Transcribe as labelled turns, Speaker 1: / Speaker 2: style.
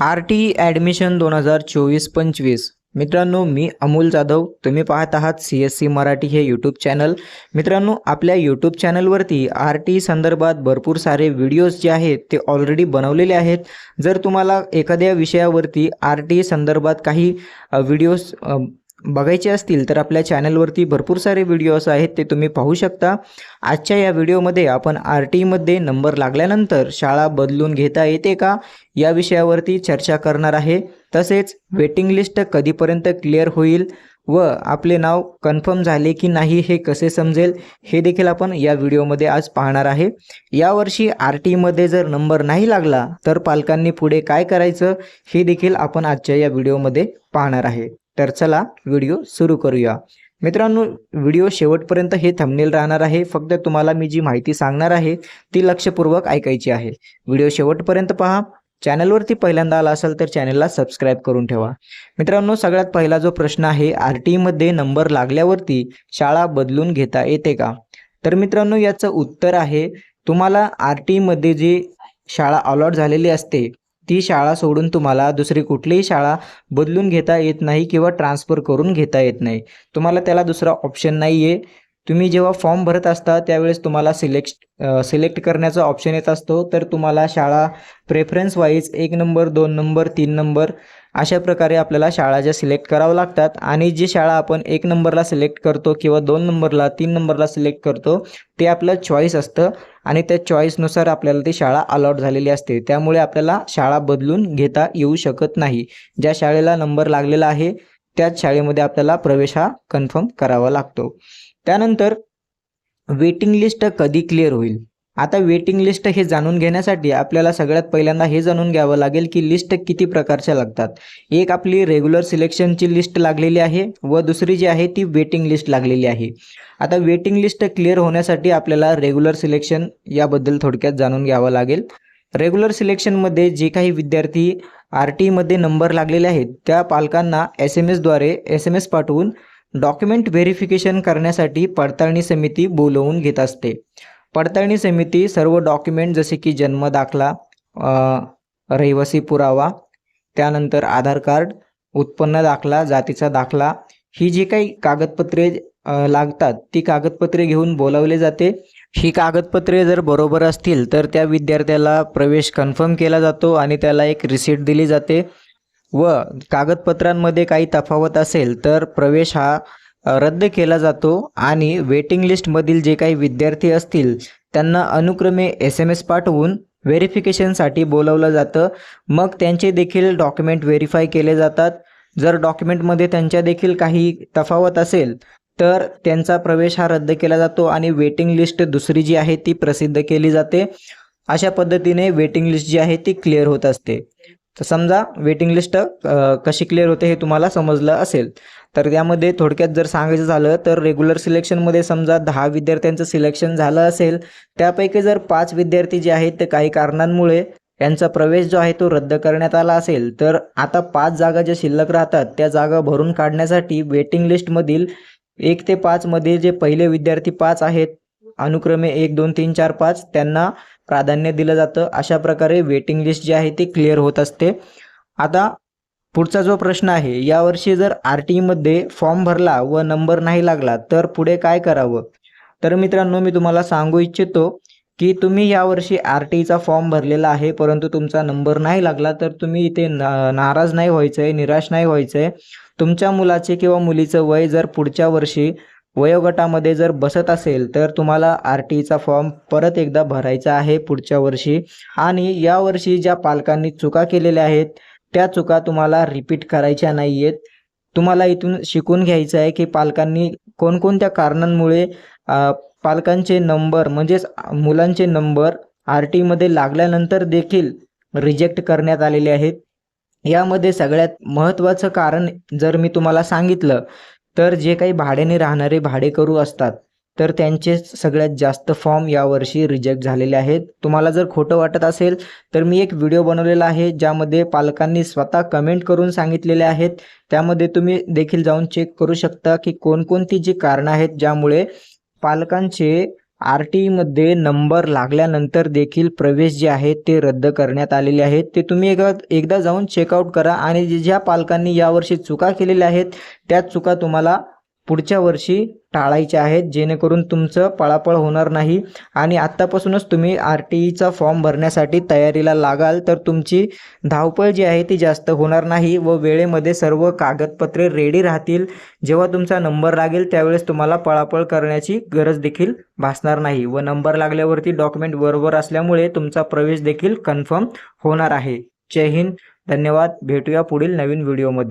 Speaker 1: R T admission दोन हजार चोवीस पंचवीस. मित्रांनो मी अमोल जाधव. तुम्ही पाहत आहात सी एस सी मराठी हे यूट्यूब चॅनल मित्रांनो आपल्या यूट्यूब चॅनलवरती आर टी संदर्भात भरपूर सारे व्हिडिओज जे आहेत ते ऑलरेडी बनवलेले आहेत. जर तुम्हाला एखाद्या विषयावरती आर टी संदर्भात काही व्हिडिओज बघायचे असतील तर आपल्या चॅनलवरती भरपूर सारे व्हिडिओज आहेत ते तुम्ही पाहू शकता. आजच्या या व्हिडिओमध्ये आपण आर टीमध्ये नंबर लागल्यानंतर शाळा बदलून घेता येते का? या विषयावरती चर्चा करणार आहे. तसेच वेटिंग लिस्ट कधीपर्यंत क्लिअर होईल व आपले नाव कन्फर्म झाले की नाही हे कसे समजेल हे देखील आपण या व्हिडिओमध्ये आज पाहणार आहे. यावर्षी आर टीमध्ये जर नंबर नाही लागला तर पालकांनी पुढे काय करायचं हे देखील आपण आजच्या या व्हिडिओमध्ये पाहणार आहे. तर चला व्हिडिओ सुरू करूया. मित्रांनो व्हिडिओ शेवटपर्यंत हे थंबनेल राहणार आहे. फक्त तुम्हाला मी जी माहिती सांगणार आहे ती लक्षपूर्वक ऐकायची आहे. व्हिडिओ शेवटपर्यंत पहा. चॅनलवरती पहिल्यांदा आला असेल तर चॅनलला सबस्क्राईब करून ठेवा. मित्रांनो सगळ्यात पहिला जो प्रश्न आहे आर टीमध्ये नंबर लागल्यावरती शाळा बदलून घेता येते का? तर मित्रांनो याचं उत्तर आहे तुम्हाला आर टीमध्ये जी शाळा अलॉट झालेली असते ती शाळा सोडून तुम्हाला दुसरी कुठलीही शाळा बदलून घेता येत नाही किंवा ट्रान्सफर करून घेता येत नाही. तुम्हाला त्याला दुसरा ऑप्शन नाही आहे तुम्ही जेव्हा फॉर्म भरत असता त्यावेळेस तुम्हाला सिलेक्ट सिलेक्ट करण्याचा ऑप्शन येत असतो. तर तुम्हाला शाळा प्रेफरन्स वाईज एक नंबर दोन नंबर तीन नंबर अशा प्रकारे आपल्याला शाळा ज्या सिलेक्ट करावं लागतात आणि जी शाळा आपण एक नंबरला सिलेक्ट करतो किंवा दोन नंबरला तीन नंबरला सिलेक्ट करतो ते आपलं चॉईस असतं आणि त्या चॉईसनुसार आपल्याला ती शाळा अलॉट झालेली असते. त्यामुळे आपल्याला शाळा बदलून घेता येऊ शकत नाही. ज्या शाळेला नंबर लागलेला आहे त्याच शाळेमध्ये आपल्याला प्रवेश हा कन्फर्म करावा लागतो. त्यानंतर वेटिंग लिस्ट कधी क्लिअर होईल? आता वेटिंग लिस्ट हे जाणून घेण्यासाठी आपल्याला सगळ्यात पहिल्यांदा हे जाणून घ्यावं लागेल की लिस्ट किती प्रकारच्या लागतात. एक आपली रेग्युलर सिलेक्शनची लिस्ट लागलेली आहे व दुसरी जी आहे ती वेटिंग लिस्ट लागलेली आहे. आता वेटिंग लिस्ट क्लिअर होण्यासाठी आपल्याला रेग्युलर सिलेक्शन याबद्दल थोडक्यात जाणून घ्यावं लागेल. रेग्युलर सिलेक्शनमध्ये जे काही विद्यार्थी आर टीमध्ये नंबर लागलेले आहेत त्या पालकांना एस एम एसद्वारे एस एम एस पाठवून डॉक्युमेंट व्हेरिफिकेशन करण्यासाठी पडताळणी समिती बोलवून घेत असते. पडताळणी समिती सर्व डॉक्युमेंट जसे की जन्म दाखला रहिवासी पुरावा त्यानंतर आधार कार्ड उत्पन्न दाखला जातीचा दाखला ही जी काही कागदपत्रे लागतात ती कागदपत्रे घेऊन बोलावले जाते. ही कागदपत्रे जर बरोबर असतील तर त्या विद्यार्थ्याला प्रवेश कन्फर्म केला जातो आणि त्याला एक रिसीट दिली जाते. व कागदपत्रांमध्ये काही तफावत असेल तर प्रवेश हा रद्द केला जातो आणि वेटिंग लिस्टमधील जे काही विद्यार्थी असतील त्यांना अनुक्रमे एस एम एस पाठवून व्हेरिफिकेशनसाठी बोलवलं जातं. मग त्यांचे देखील डॉक्युमेंट व्हेरीफाय केले जातात. जर डॉक्युमेंटमध्ये त्यांच्या देखील काही तफावत असेल तर त्यांचा प्रवेश हा रद्द केला जातो आणि वेटिंग लिस्ट दुसरी जी आहे ती प्रसिद्ध केली जाते. अशा पद्धतीने वेटिंग लिस्ट जी आहे ती क्लिअर होत असते. तर समजा वेटिंग लिस्ट कशी क्लिअर होते हे तुम्हाला समजलं असेल. तर त्यामध्ये थोडक्यात जर सांगायचं झालं तर रेग्युलर सिलेक्शनमध्ये समजा दहा विद्यार्थ्यांचं सिलेक्शन झालं असेल त्यापैकी जर पाच विद्यार्थी जे आहेत ते काही कारणांमुळे यांचा प्रवेश जो आहे तो रद्द करण्यात आला असेल. तर आता पाच जागा ज्या शिल्लक राहतात त्या जागा भरून काढण्यासाठी वेटिंग लिस्टमधील एक ते पाचमध्ये जे पहिले विद्यार्थी पाच आहेत अनुक्रमे एक दोन तीन चार पाच त्यांना प्राधान्य दिलं जातं. अशा प्रकारे वेटिंग लिस्ट जी आहे ती क्लिअर होत असते. आता पुढचा जो प्रश्न आहे यावर्षी जर आर टी ईमध्ये फॉर्म भरला व नंबर नाही लागला तर पुढे काय करावं? तर मित्रांनो मी तुम्हाला सांगू इच्छितो की तुम्ही यावर्षी आर टीचा फॉर्म भरलेला आहे परंतु तुमचा नंबर नाही लागला तर तुम्ही इथे ना नाराज नाही व्हायचं आहे निराश नाही व्हायचं आहे तुमच्या मुलाचे किंवा मुलीचं वय जर पुढच्या वर्षी वयोगटामध्ये जर बसत असेल तर तुम्हाला आर टीचा फॉर्म परत एकदा भरायचा आहे पुढच्या वर्षी. आणि यावर्षी ज्या पालकांनी चुका केलेल्या आहेत त्या चुका तुम्हाला रिपीट करायच्या नाही आहेत तुम्हाला इथून शिकून घ्यायचं आहे की पालकांनी कोणकोणत्या कारणांमुळे पालकांचे नंबर म्हणजेच मुलांचे नंबर आर टीमध्ये लागल्यानंतर देखील रिजेक्ट करण्यात आलेले आहेत. यामध्ये सगळ्यात महत्त्वाचं कारण जर मी तुम्हाला सांगितलं तर जे काही भाड्याने राहणारे भाडेकरू असतात तर त्यांचे सगळ्यात जास्त फॉर्म यावर्षी रिजेक्ट झालेले आहेत. तुम्हाला जर खोटं वाटत असेल तर मी एक व्हिडिओ बनवलेला आहे ज्यामध्ये पालकांनी स्वतः कमेंट करून सांगितलेले आहेत. त्यामध्ये तुम्ही देखील जाऊन चेक करू शकता की कोणकोणती जी कारणं आहेत ज्यामुळे पालकांचे आर टी ईमध्ये नंबर लागल्यानंतर देखील प्रवेश जे आहे ते रद्द करण्यात आलेले आहेत. ते तुम्ही एकदा एकदा जाऊन चेकआउट करा आणि ज्या पालकांनी यावर्षी चुका केलेल्या आहेत त्या चुका तुम्हाला पुढच्या वर्षी टाळायच्या आहेत जेणेकरून तुमचं पळापळ होणार नाही. आणि आत्तापासूनच तुम्ही आर टी ईचा फॉर्म भरण्यासाठी तयारीला लागाल तर तुमची धावपळ जी आहे ती जास्त होणार नाही व वेळेमध्ये सर्व कागदपत्रे रेडी राहतील. जेव्हा तुमचा नंबर लागेल त्यावेळेस तुम्हाला पळापळ करण्याची गरज देखील भासणार नाही व नंबर लागल्यावरती डॉक्युमेंट बरोबर असल्यामुळे तुमचा प्रवेश देखील कन्फर्म होणार आहे. जय हिंद धन्यवाद. भेटूया पुढील नवीन व्हिडिओमध्ये